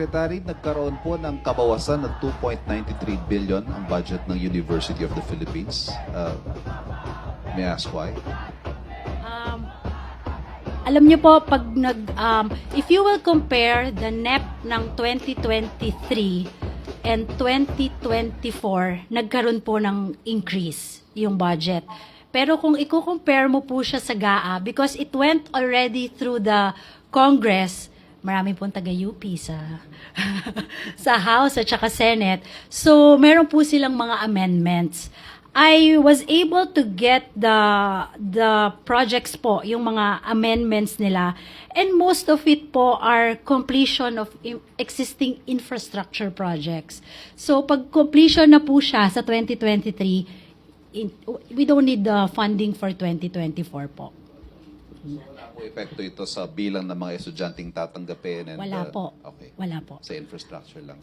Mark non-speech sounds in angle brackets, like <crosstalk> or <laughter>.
Secretary, nagkaroon po ng kabawasan ng 2.93 billion ang budget ng University of the Philippines. Uh, may I ask why? Um, alam niyo po, pag nag, um, if you will compare the NEP ng 2023 and 2024, nagkaroon po ng increase yung budget. Pero kung i-compare mo po siya sa GAA, because it went already through the Congress, marami pong taga-UP sa, <laughs> sa House at saka Senate. So, meron po silang mga amendments. I was able to get the the projects po, yung mga amendments nila. And most of it po are completion of existing infrastructure projects. So pag completion na po siya sa 2023, in, we don't need the funding for 2024 po. Wala po epekto ito sa bilang ng mga estudyanteng tatanggapin? And, Wala uh, po. Okay. Wala po. Sa infrastructure lang.